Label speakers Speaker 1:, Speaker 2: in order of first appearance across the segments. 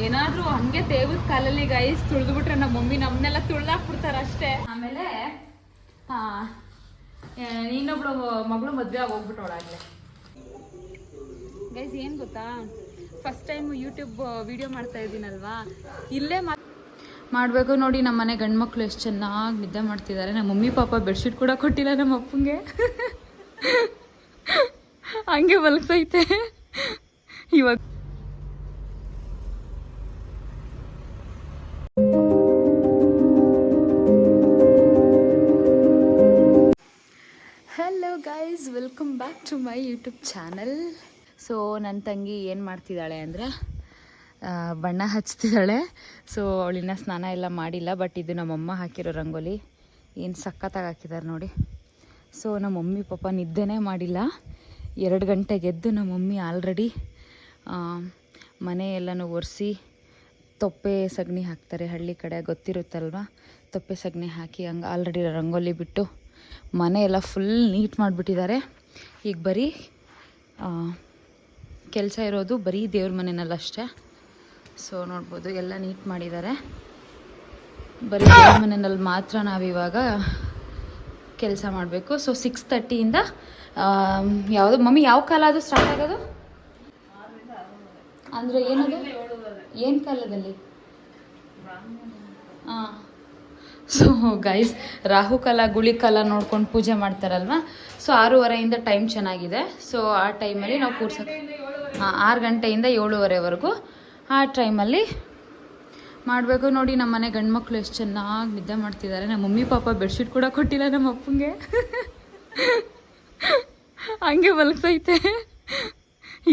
Speaker 1: ಏನಾದ್ರೂ ಹಂಗೆ ತೇವದ ಕಾಲಲ್ಲಿ ಗೈಸ್ ತುಳಿದ್ಬಿಟ್ರೆ ನಮ್ಮ ಮಮ್ಮಿ ನಮ್ಮನ್ನೆಲ್ಲ ತುಳ್ದಾಕ್ಬಿಡ್ತಾರ ಅಷ್ಟೇ. ಆಮೇಲೆ ಹಾ ಇನ್ನೊಬ್ಳು ಮಗಳು ಮದ್ವೆ ಆಗಿ ಹೋಗ್ಬಿಟ್ಟವಳಾಗ್ಲಿ ಗೈಸ್ ಏನ್ ಗೊತ್ತಾ? ಫಸ್ಟ್ ಟೈಮ್ ಯೂಟ್ಯೂಬ್ ವಿಡಿಯೋ ಮಾಡ್ತಾ ಇದ್ದೀನಲ್ವಾ? ಇಲ್ಲೇ ಮಾಡ್ಬೇಕು ಮಾಡಬೇಕು ನೋಡಿ ನಮ್ಮ ಮನೆ ಗಂಡು ಮಕ್ಳು ಎಷ್ಟು ಚೆನ್ನಾಗಿ ನಿದ್ದೆ ಮಾಡ್ತಿದ್ದಾರೆ ನಮ್ಮ ಮಮ್ಮಿ ಪಾಪ ಬೆಡ್ಶೀಟ್ ಕೂಡ ಕೊಟ್ಟಿಲ್ಲ ನಮ್ಮ ಅಪ್ಪಂಗೆ. ಹಂಗೆ ಮಲಗ್ತೈತೆ ಇವಾಗ back to my YouTube channel so ನನ್ನ ತಂಗಿ ಏನು ಮಾಡ್ತಿದ್ದಾಳೆ ಅಂದರೆ ಬಣ್ಣ ಹಚ್ತಿದ್ದಾಳೆ. ಸೊ ಅವಳಿನ್ನ ಸ್ನಾನ ಎಲ್ಲ ಮಾಡಿಲ್ಲ ಬಟ್ ಇದು ನಮ್ಮಮ್ಮ ಹಾಕಿರೋ ರಂಗೋಲಿ ಏನು ಸಖತ್ತಾಗಿ ಹಾಕಿದ್ದಾರೆ ನೋಡಿ. ಸೊ ನಮ್ಮ ಮಮ್ಮಿ ಪಾಪ ನಿದ್ದೆನೇ ಮಾಡಿಲ್ಲ. ಎರಡು ಗಂಟೆಗೆ ಎದ್ದು ನಮ್ಮ ಮಮ್ಮಿ ಆಲ್ರೆಡಿ ಮನೆ ಎಲ್ಲನೂ ಒರೆಸಿ, ತೊಪ್ಪೆ ಸಗಣಿ ಹಾಕ್ತಾರೆ. ಹಳ್ಳಿ ಕಡೆ ಗೊತ್ತಿರುತ್ತಲ್ವ? ತೊಪ್ಪೆ ಸಗಣಿ ಹಾಕಿ ಹಂಗೆ ಆಲ್ರೆಡಿ ರಂಗೋಲಿ ಬಿಟ್ಟು ಮನೆ ಎಲ್ಲ ಫುಲ್ ನೀಟ್ ಮಾಡಿಬಿಟ್ಟಿದ್ದಾರೆ. ಈಗ ಬರೀ ಕೆಲಸ ಇರೋದು ಬರೀ ದೇವ್ರ ಮನೆಯಲ್ಲಿ ಅಷ್ಟೇ. ಸೊ ನೋಡ್ಬೋದು, ಎಲ್ಲ ನೀಟ್ ಮಾಡಿದ್ದಾರೆ. ಬರೀ ದೇವ್ರ ಮನೆಯಲ್ಲಿ ಮಾತ್ರ ನಾವಿವಾಗ ಕೆಲಸ ಮಾಡಬೇಕು. ಸೊ ಸಿಕ್ಸ್ ತರ್ಟಿಯಿಂದ ಯಾವುದು, ಮಮ್ಮಿ ಯಾವ ಕಾಲ ಅದು ಸ್ಟಾರ್ಟ್ ಆಗೋದು? ಅಂದರೆ ಏನದು? ಏನು ಕಾಲದಲ್ಲಿ? ಹಾಂ ಸೊ ಗೈಸ್ ರಾಹುಕಾಲ ಗುಳಿಕಾಲ ನೋಡ್ಕೊಂಡು ಪೂಜೆ ಮಾಡ್ತಾರಲ್ವ? ಸೊ ಆರೂವರೆಯಿಂದ ಟೈಮ್ ಚೆನ್ನಾಗಿದೆ. ಸೊ ಆ ಟೈಮಲ್ಲಿ ನಾವು ಕೂರ್ಸೋಕೆ ಹಾಂ ಆರು ಗಂಟೆಯಿಂದ ಏಳುವರೆವರೆಗೂ ಆ ಟೈಮಲ್ಲಿ ಮಾಡಬೇಕು. ನೋಡಿ, ನಮ್ಮ ಮನೆ ಗಂಡು ಮಕ್ಕಳು ಎಷ್ಟು ಚೆನ್ನಾಗಿ ನಿದ್ದೆ ಮಾಡ್ತಿದ್ದಾರೆ ನಮ್ಮ ಮಮ್ಮಿ ಪಾಪ ಬೆಡ್ಶೀಟ್ ಕೂಡ ಕೊಟ್ಟಿಲ್ಲ ನಮ್ಮ ಅಪ್ಪಂಗೆ. ಹಂಗೆ ಮಲಗ್ಸೈತೆ.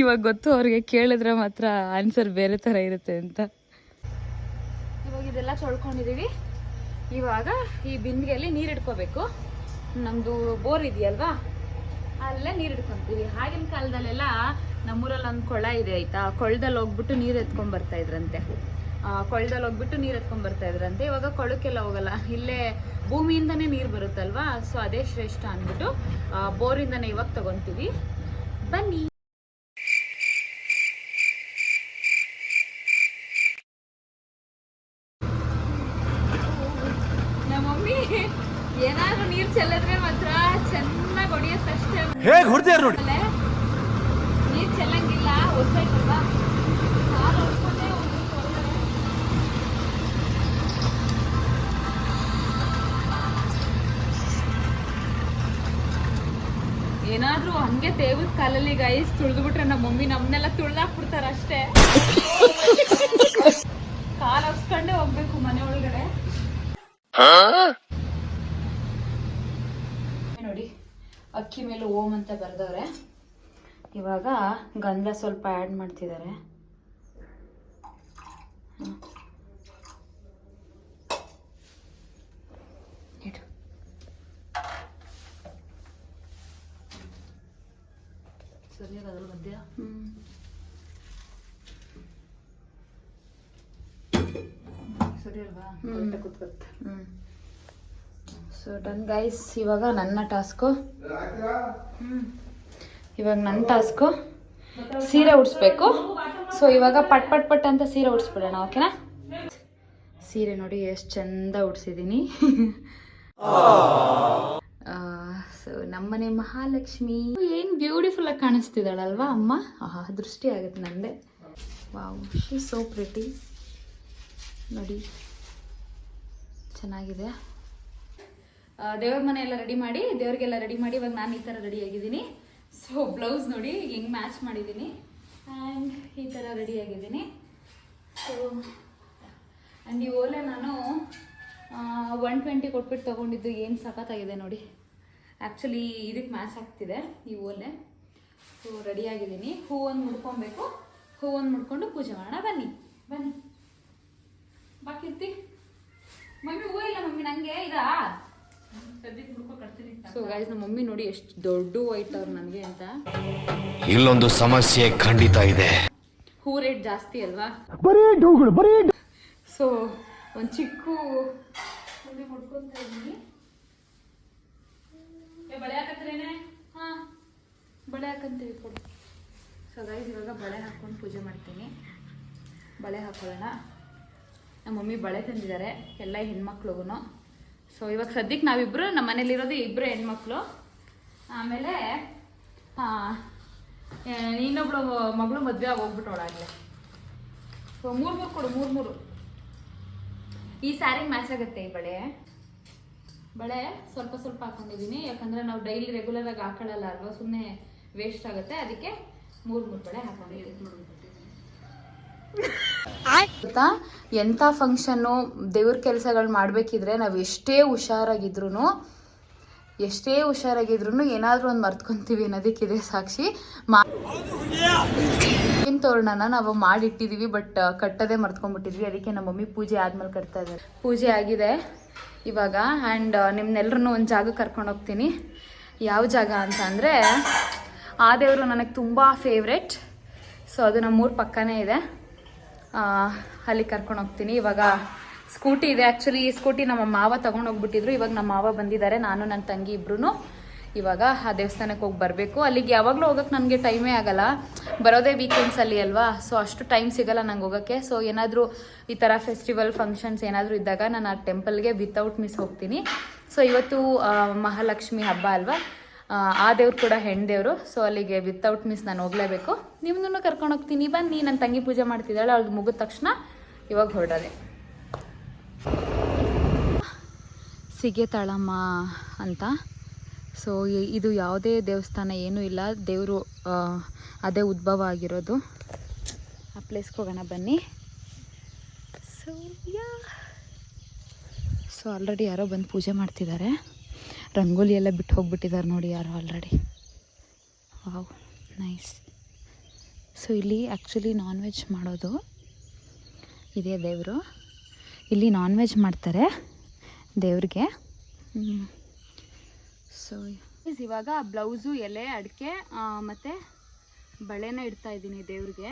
Speaker 1: ಇವಾಗ ಗೊತ್ತು, ಅವ್ರಿಗೆ ಕೇಳಿದ್ರೆ ಮಾತ್ರ ಆನ್ಸರ್ ಬೇರೆ ಥರ ಇರುತ್ತೆ ಅಂತ. ಇವಾಗ ಇದೆಲ್ಲ ತೊಳ್ಕೊಂಡಿದ್ದೀವಿ ಇವಾಗ ಈ ಬಿಂದಿಗೆಯಲ್ಲಿ ನೀರು ಇಟ್ಕೋಬೇಕು ನಮ್ಮದು ಬೋರ್ ಇದೆಯಲ್ವಾ? ಅಲ್ಲೇ ನೀರು ಇಟ್ಕೊಂತೀವಿ ಆಗಿನ ಕಾಲದಲ್ಲೆಲ್ಲ ನಮ್ಮೂರಲ್ಲಿ ಒಂದು ಕೊಳ ಇದೆ ಆಯ್ತಾ? ಕೊಳದಲ್ಲಿ ಹೋಗ್ಬಿಟ್ಟು ನೀರು ಎತ್ಕೊಂಡ್ ಬರ್ತಾ ಇದ್ರಂತೆ. ಕೊಳದಲ್ಲಿ ಹೋಗ್ಬಿಟ್ಟು ನೀರು ಎತ್ಕೊಂಡ್ ಬರ್ತಾ ಇದ್ರಂತೆ. ಇವಾಗ ಕೊಳಕ್ಕೆಲ್ಲ ಹೋಗಲ್ಲ. ಇಲ್ಲೇ ಭೂಮಿಯಿಂದನೇ ನೀರು ಬರುತ್ತಲ್ವಾ? ಸೊ, ಅದೇ ಶ್ರೇಷ್ಠ ಅಂದ್ಬಿಟ್ಟು ಬೋರಿಂದನೇ ಇವಾಗ ತಗೊಂತೀವಿ. ಬನ್ನಿ ನಮ್ಮ ಮಮ್ಮಿ ಏನಾದ್ರೂ ನೀರ್ ಚೆಲ್ಲಿದ್ರೆ ಮಾತ್ರ ಚೆನ್ನಾಗಿ ಹೊಡಿಯತ್ತಷ್ಟೇ
Speaker 2: ಹೇಗ್ ಹೊಡ್ದ್ಯಾರ ನೋಡಿ.
Speaker 1: ನೀರ್ ಚೆಲ್ಲಂಗಿಲ್ಲ ಹೊರ್ಗಡೆ. ಏನಾದ್ರೂ ಹಂಗೆ ತೇವದ ಕಾಲಲ್ಲಿ ಗೈಸ್ ತುಳಿದ್ಬಿಟ್ರೆ ನಮ್ಮ ಮಮ್ಮಿ ನಮ್ನೆಲ್ಲ ತುಳ್ದಾಕ್ಬಿಡ್ತಾರ ಅಷ್ಟೇ ಕಾಲ್ ಹೊಸ್ಕೊಂಡೇ ಹೋಗ್ಬೇಕು ಮನೆ ಒಳಗಡೆ ನೋಡಿ ಅಕ್ಕಿ ಮೇಲೆ ಓಮ್ ಅಂತ ಬರೆದವ್ರೆ ಇವಾಗ ಗಂಧ ಸ್ವಲ್ಪ ಆ್ಯಡ್ ಮಾಡ್ತಿದ್ದಾರೆ. ಸರಿ
Speaker 3: ಸರಿಯಾಗಲ್ಲ ಮಧ್ಯ
Speaker 1: ಹ್ಮ್.
Speaker 3: ಸರಿ ಅಲ್ವಾ
Speaker 1: ಹ್ಮ್.
Speaker 3: ಕರೆಕ್ಟಾಗಿ ಕೂತ್ಕೊತ
Speaker 1: ಹ್ಮ್ ಸೊ ಡನ್ ಗೈಸ್ ಇವಾಗ ನನ್ನ ಟಾಸ್ಕು ಇವಾಗ ನನ್ನ ಟಾಸ್ಕು ಸೀರೆ ಉಡಿಸ್ಬೇಕು. ಸೊ ಇವಾಗ ಪಟ್ ಪಟ್ ಪಟ್ ಅಂತ ಸೀರೆ ಉಡಿಸ್ಬಿಡೋಣ ಓಕೆನಾ ಸೀರೆ ನೋಡಿ ಎಷ್ಟು ಚಂದ ಉಡ್ಸಿದ್ದೀನಿ ಸೊ ನಮ್ಮನೆ ಮಹಾಲಕ್ಷ್ಮಿ. ಏನು ಬ್ಯೂಟಿಫುಲ್ ಆಗಿ ಕಾಣಿಸ್ತಿದ್ದಾಳಲ್ವಾ ಅಮ್ಮ? ಆಹಾ ದೃಷ್ಟಿ ಆಗುತ್ತೆ ನಂದೆ. ವಾವ್ ಶಿ ಸೋ ಪ್ರಿಟಿ ನೋಡಿ. ಚೆನ್ನಾಗಿದೆ. ಆ, ದೇವ್ರ ಮನೆ ಎಲ್ಲ ರೆಡಿ ಮಾಡಿ, ದೇವ್ರಿಗೆಲ್ಲ ರೆಡಿ ಮಾಡಿ ಇವಾಗ ನಾನು ಈ ಥರ ರೆಡಿ ಆಗಿದ್ದೀನಿ. ಸೊ ಬ್ಲೌಸ್ ನೋಡಿ ಹೆಂಗೆ ಮ್ಯಾಚ್ ಮಾಡಿದ್ದೀನಿ. ಆ್ಯಂಡ್ ಈ ಥರ ರೆಡಿ ಆಗಿದ್ದೀನಿ. ಸೊ ಆ್ಯಂಡ್ ಈ ಓಲೆ ನಾನು ಒನ್ ಟ್ವೆಂಟಿ ಕೊಟ್ಬಿಟ್ಟು ತೊಗೊಂಡಿದ್ದು ಏನು ಸಖತ್ತಾಗಿದೆ ನೋಡಿ. ಆ್ಯಕ್ಚುಲಿ ಇದಕ್ಕೆ ಮ್ಯಾಚ್ ಆಗ್ತಿದೆ ಈ ಓಲೆ. ಸೊ ರೆಡಿ ಆಗಿದ್ದೀನಿ. ಹೂವನ್ನು ಮುಡ್ಕೊಬೇಕು. ಹೂವನ್ನು ಮುಡ್ಕೊಂಡು ಪೂಜೆ ಮಾಡೋಣ, ಬನ್ನಿ. ಬನ್ನಿ. ಬಾಕಿರ್ತಿ. ಮಮ್ಮಿ ಹೂವು ಇಲ್ಲ ಮಮ್ಮಿ, ನಂಗೆ ಇದಾ? ಸೊ ಗೈಸ್ ನಮ್ಮ ಮಮ್ಮಿ ನೋಡಿ ಎಷ್ಟು ದೊಡ್ಡ ಅವ್ರು ನನಗೆ ಅಂತ.
Speaker 2: ಇಲ್ಲೊಂದು ಸಮಸ್ಯೆ ಖಂಡಿತ ಇದೆ.
Speaker 1: ಹೂ ರೇಟ್ ಜಾಸ್ತಿ ಅಲ್ವಾ?
Speaker 2: ಬರೀ ಡೌಗಳು ಬರೀ
Speaker 1: ಸೊ ಒಂದು ಚಿಕ್ಕ ಬಳೆ ಹಾಕತ್ರೇನೆ? ಹಾ ಬಳೆ ಹಾಕಂತೀವಿ ಕೊಡು. ಸೊ ಗೈಸ್ ಇವಾಗ ಬಳೆ ಹಾಕೊಂಡು ಪೂಜೆ ಮಾಡ್ತೀನಿ. ಬಳೆ ಹಾಕೊಳ್ಳೋಣ. ನಮ್ಮ ಮಮ್ಮಿ ಬಳೆ ತಂದಿದ್ದಾರೆ ಎಲ್ಲ ಹೆಣ್ಮಕ್ಳಿಗೂ ಸೊ ಇವಾಗ ಸದ್ಯಕ್ಕೆ ನಾವಿಬ್ಬರು ನಮ್ಮ ಮನೇಲಿರೋದು ಇಬ್ಬರು ಹೆಣ್ಮಕ್ಳು. ಆಮೇಲೆ ಇನ್ನೊಬ್ಳು ಮಗಳು ಮದುವೆ ಆಗೋಗ್ಬಿಟ್ಟವಳಾಗಲೇ ಸೊ ಮೂರು ಮೂರು ಕೊಡು, ಮೂರು ಮೂರು. ಈ ಸ್ಯಾರಿ ಮ್ಯಾಚ್ ಆಗುತ್ತೆ ಈ ಬಳೆ. ಬಳೆ ಸ್ವಲ್ಪ ಸ್ವಲ್ಪ ಹಾಕೊಂಡಿದ್ದೀನಿ. ಯಾಕಂದ್ರೆ ನಾವು ಡೈಲಿ ರೆಗ್ಯುಲರ್ ಆಗಿ ಹಾಕೊಳ್ಳಲ್ಲ ಅಲ್ವಾ? ಸುಮ್ಮನೆ ವೇಸ್ಟ್ ಆಗುತ್ತೆ. ಅದಕ್ಕೆ ಮೂರು ಮೂರು ಬಳೆ ಹಾಕೊಂಡಿದ್ದೀನಿ. ಗೊತ್ತಾ ಎಂಥ ಫಂಕ್ಷನ್ನು ದೇವ್ರ ಕೆಲಸಗಳು ಮಾಡಬೇಕಿದ್ರೆ ನಾವು ಎಷ್ಟೇ ಹುಷಾರಾಗಿದ್ರು ಎಷ್ಟೇ ಹುಷಾರಾಗಿದ್ರು ಏನಾದರೂ ಒಂದು ಮರ್ತ್ಕೊಂತೀವಿ ಅನ್ನೋದಕ್ಕಿದೆ ಸಾಕ್ಷಿ. ಮಾ ತೋರಣನ ನಾವು ಮಾಡಿಟ್ಟಿದ್ದೀವಿ ಬಟ್ ಕಟ್ಟದೆ ಮರ್ತ್ಕೊಂಡ್ಬಿಟ್ಟಿದ್ವಿ. ಅದಕ್ಕೆ ನಮ್ಮ ಮಮ್ಮಿ ಪೂಜೆ ಆದ್ಮೇಲೆ ಕಟ್ತಾ ಇದ್ದಾರೆ ಪೂಜೆ ಆಗಿದೆ ಇವಾಗ. ಆ್ಯಂಡ್ ನಿಮ್ನೆಲ್ಲರೂ ಒಂದು ಜಾಗಕ್ಕೆ ಕರ್ಕೊಂಡು ಹೋಗ್ತೀನಿ. ಯಾವ ಜಾಗ ಅಂತ ಅಂದರೆ, ಆ ದೇವರು ನನಗೆ ತುಂಬ ಫೇವ್ರೆಟ್ ಸೊ ಅದು ನಮ್ಮೂರ ಪಕ್ಕನೇ ಇದೆ. ಅಲ್ಲಿ ಕರ್ಕೊಂಡು ಹೋಗ್ತೀನಿ. ಇವಾಗ ಸ್ಕೂಟಿ ಇದೆ. ಆ್ಯಕ್ಚುಲಿ ಈ ಸ್ಕೂಟಿ ನಮ್ಮ ಮಾವ ತಗೊಂಡು ಹೋಗ್ಬಿಟ್ಟಿದ್ರು. ಇವಾಗ ನಮ್ಮ ಮಾವ ಬಂದಿದ್ದಾರೆ. ನಾನು ನನ್ನ ತಂಗಿ ಇಬ್ರು ಇವಾಗ ಆ ದೇವಸ್ಥಾನಕ್ಕೆ ಹೋಗಿ ಬರಬೇಕು. ಅಲ್ಲಿಗೆ ಯಾವಾಗಲೂ ಹೋಗಕ್ಕೆ ನನಗೆ ಟೈಮೇ ಆಗಲ್ಲ. ಬರೋದೇ ವೀಕೆಂಡ್ಸಲ್ಲಿ ಅಲ್ವಾ? ಸೊ ಅಷ್ಟು ಟೈಮ್ ಸಿಗಲ್ಲ ನಂಗೆ ಹೋಗೋಕ್ಕೆ. ಸೊ ಏನಾದರೂ ಈ ಥರ ಫೆಸ್ಟಿವಲ್ ಫಂಕ್ಷನ್ಸ್ ಏನಾದರೂ ಇದ್ದಾಗ ನಾನು ಆ ಟೆಂಪಲ್ಗೆ ವಿತೌಟ್ ಮಿಸ್ ಹೋಗ್ತೀನಿ. ಸೊ ಇವತ್ತು ಮಹಾಲಕ್ಷ್ಮಿ ಹಬ್ಬ ಅಲ್ವಾ? ಆ, ದೇವ್ರು ಕೂಡ ಹೆಣ್ಣು ಸೊ ಅಲ್ಲಿಗೆ ವಿತೌಟ್ ಮಿಸ್ ನಾನು ಹೋಗ್ಲೇಬೇಕು. ನಿಮ್ಮನ್ನು ಕರ್ಕೊಂಡು ಹೋಗ್ತೀನಿ. ಬನ್ನಿ ನನ್ನ ತಂಗಿ ಪೂಜೆ ಮಾಡ್ತಿದ್ದಾಳೆ ಅವ್ಳು ಮುಗಿದ ತಕ್ಷಣ ಇವಾಗ ಹೊರಡೋದೆ. ಸಿಗೆ ತಾಳಮ್ಮ ಅಂತ. ಸೊ ಇದು ಯಾವುದೇ ದೇವಸ್ಥಾನ ಏನೂ ಇಲ್ಲ. ದೇವರು ಅದೇ ಉದ್ಭವ ಆಗಿರೋದು. ಆ ಪ್ಲೇಸ್ಗೆ ಹೋಗೋಣ ಬನ್ನಿ. ಸೊ ಸೊ ಆಲ್ರೆಡಿ ಯಾರೋ ಬಂದು ಪೂಜೆ ಮಾಡ್ತಿದ್ದಾರೆ. ರಂಗೋಲಿ ಎಲ್ಲ ಬಿಟ್ಟು ಹೋಗ್ಬಿಟ್ಟಿದ್ದಾರೆ ನೋಡಿ ಯಾರು ಆಲ್ರೆಡಿ ವಾವ್ ನೈಸ್ ಸೊ ಇಲ್ಲಿ ಆ್ಯಕ್ಚುಲಿ ನಾನ್ ವೆಜ್ ಮಾಡೋದು ಇದೇ ದೇವರು. ಇಲ್ಲಿ ನಾನ್ ವೆಜ್ ಮಾಡ್ತಾರೆ ದೇವ್ರಿಗೆ. ಸೊ ಇವಾಗ ಬ್ಲೌಸು, ಎಲೆ, ಅಡಿಕೆ ಮತ್ತು ಬಳೆನ ಇಡ್ತಾ ಇದ್ದೀನಿ ದೇವ್ರಿಗೆ.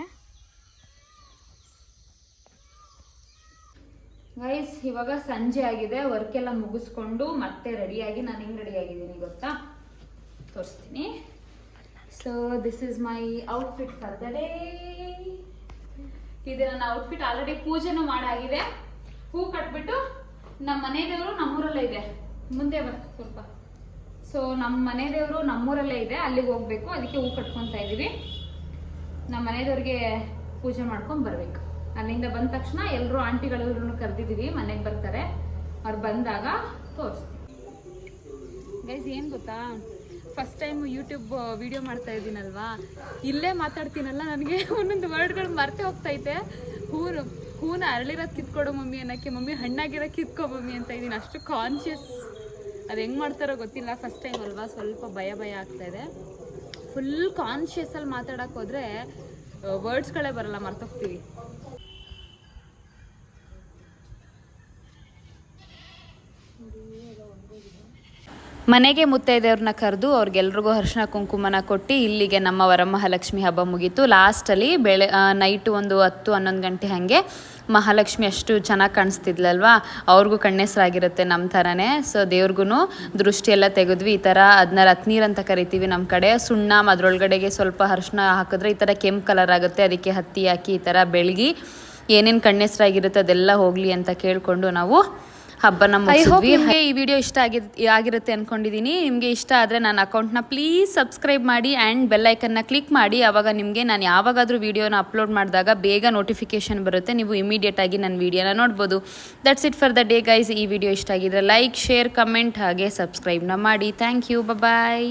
Speaker 1: ಗೈಸ್ ಇವಾಗ ಸಂಜೆ ಆಗಿದೆ. ವರ್ಕ್ ಎಲ್ಲ ಮುಗಿಸ್ಕೊಂಡು ಮತ್ತೆ ರೆಡಿಯಾಗಿ ನಾನು ಹೆಂಗೆ ರೆಡಿಯಾಗಿದ್ದೀನಿ ಗೊತ್ತಾ? ತೋರಿಸ್ತೀನಿ. So this is my outfit for the day ಇದು ನನ್ನ ಔಟ್ಫಿಟ್ ಆಲ್ರೆಡಿ ಪೂಜೆನೂ ಮಾಡಾಗಿದೆ. ಹೂ ಕಟ್ಬಿಟ್ಟು ನಮ್ಮ ಮನೆ ದೇವರು ನಮ್ಮೂರಲ್ಲೇ ಇದೆ. ಮುಂದೆ ಬರ್, ಸ್ವಲ್ಪ. ಸೊ ನಮ್ಮ ಮನೆ ದೇವರು ನಮ್ಮೂರಲ್ಲೇ ಇದೆ. ಅಲ್ಲಿಗೆ ಹೋಗ್ಬೇಕು. ಅದಕ್ಕೆ ಹೂ ಕಟ್ಕೊತಾ ಇದೀವಿ. ನಮ್ಮ ಮನೆ ದೇವ್ರಿಗೆ ಪೂಜೆ ಮಾಡ್ಕೊಂಡು ಬರ್ಬೇಕು. ಅಲ್ಲಿಂದ ಬಂದ ತಕ್ಷಣ ಎಲ್ಲರೂ ಆಂಟಿಗಳೆಲ್ಲರೂ ಕರೆದಿದ್ದೀವಿ, ಮನೆಗೆ ಬರ್ತಾರೆ. ಅವ್ರು ಬಂದಾಗ ತೋರಿಸ್ತೀವಿ ಗೈಸ್ ಏನು ಗೊತ್ತಾ? ಫಸ್ಟ್ ಟೈಮ್ ಯೂಟ್ಯೂಬ್ ವಿಡಿಯೋ ಮಾಡ್ತಾ ಇದ್ದೀನಲ್ವಾ? ಇಲ್ಲೇ ಮಾತಾಡ್ತೀನಲ್ಲ ನನಗೆ. ಒಂದೊಂದು ವರ್ಡ್ಗಳು ಮರ್ತೆ ಹೋಗ್ತೈತೆ. ಹೂನು ಹೂನ ಅರಳಿರೋದು ಕಿತ್ಕೊಡು ಮಮ್ಮಿ ಅನ್ನೋಕ್ಕೆ. ಮಮ್ಮಿ ಹಣ್ಣಾಗಿರೋ ಕಿತ್ಕೊ ಮಮ್ಮಿ ಅಂತ ಇದ್ದೀನಿ. ಅಷ್ಟು ಕಾನ್ಷಿಯಸ್ ಅದು ಹೆಂಗೆ ಮಾಡ್ತಾರೋ ಗೊತ್ತಿಲ್ಲ. ಫಸ್ಟ್ ಟೈಮ್ ಅಲ್ವಾ? ಸ್ವಲ್ಪ ಭಯ ಭಯ ಆಗ್ತಾ ಇದೆ. ಫುಲ್ ಕಾನ್ಷಿಯಸ್ಸಲ್ಲಿ ಮಾತಾಡೋಕೆ ವರ್ಡ್ಸ್ ವರ್ಡ್ಸ್ಗಳೇ ಬರಲ್ಲ. ಮರ್ತೋಗ್ತೀವಿ. ಮನೆಗೆ ಮುತ್ತೈದೆಯವ್ರನ್ನ ಕರೆದು ಅವ್ರಿಗೆಲ್ರಿಗೂ ಅರಿಶಿನ ಕುಂಕುಮನ ಕೊಟ್ಟು ಇಲ್ಲಿಗೆ ನಮ್ಮ ವರಮಹಾಲಕ್ಷ್ಮಿ ಹಬ್ಬ ಮುಗೀತು. ಲಾಸ್ಟಲ್ಲಿ ಬೆಳೆ ನೈಟು ಒಂದು ಹತ್ತು, ಹನ್ನೊಂದು ಗಂಟೆ ಹಾಗೆ ಮಹಾಲಕ್ಷ್ಮಿ ಅಷ್ಟು ಚೆನ್ನಾಗಿ ಕಾಣಿಸ್ತಿದ್ಲಲ್ವಾ? ಅವ್ರಿಗೂ ಕಣ್ಣೆಸರಾಗಿರುತ್ತೆ ನಮ್ಮ ಥರನೇ. ಸೊ ದೇವ್ರಿಗೂ ದೃಷ್ಟಿಯೆಲ್ಲ ತೆಗೆದ್ವಿ. ಈ ಥರ ಅದನ್ನ ರತ್ನೀರ್ ಅಂತ ಕರಿತೀವಿ ನಮ್ಮ ಕಡೆ. ಸುಣ್ಣ ಅದರೊಳಗಡೆಗೆ ಸ್ವಲ್ಪ ಅರಿಶಿನ ಹಾಕಿದ್ರೆ ಈ ಥರ ಕೆಂಪು ಕಲರ್ ಆಗುತ್ತೆ. ಅದಕ್ಕೆ ಹತ್ತಿ ಹಾಕಿ ಈ ಥರ ಬೆಳಗಿ ಏನೇನು ಕಣ್ಣೆಸರಾಗಿರುತ್ತೆ ಅದೆಲ್ಲ ಹೋಗಲಿ ಅಂತ ಕೇಳಿಕೊಂಡು ನಾವು ಹಬ್ಬನ ನಮ್ಮ ನಿಮಗೆ ಈ ವಿಡಿಯೋ ಇಷ್ಟ ಆಗಿ ಆಗಿರುತ್ತೆ ಅನ್ಕೊಂಡಿದ್ದೀನಿ ನಿಮಗೆ ಇಷ್ಟ ಆದರೆ ನನ್ನ ಅಕೌಂಟ್ನ ಪ್ಲೀಸ್ ಸಬ್ಸ್ಕ್ರೈಬ್ ಮಾಡಿ ಆ್ಯಂಡ್ ಬೆಲ್ಲೈಕನ್ನ ಕ್ಲಿಕ್ ಮಾಡಿ. ಆವಾಗ ನಿಮಗೆ ನಾನು ಯಾವಾಗಾದರೂ ವಿಡಿಯೋನ ಅಪ್ಲೋಡ್ ಮಾಡಿದಾಗ ಬೇಗ ನೋಟಿಫಿಕೇಶನ್ ಬರುತ್ತೆ. ನೀವು ಇಮಿಡಿಯೇಟ್ ಆಗಿ ನನ್ನ ವಿಡಿಯೋನ ನೋಡ್ಬೋದು. That's it for the day guys ಈ ವಿಡಿಯೋ ಇಷ್ಟ ಆಗಿದ್ರೆ ಲೈಕ್ ಶೇರ್ ಕಮೆಂಟ್ ಹಾಗೆ ಸಬ್ಸ್ಕ್ರೈಬ್ನ ಮಾಡಿ. Thank you bye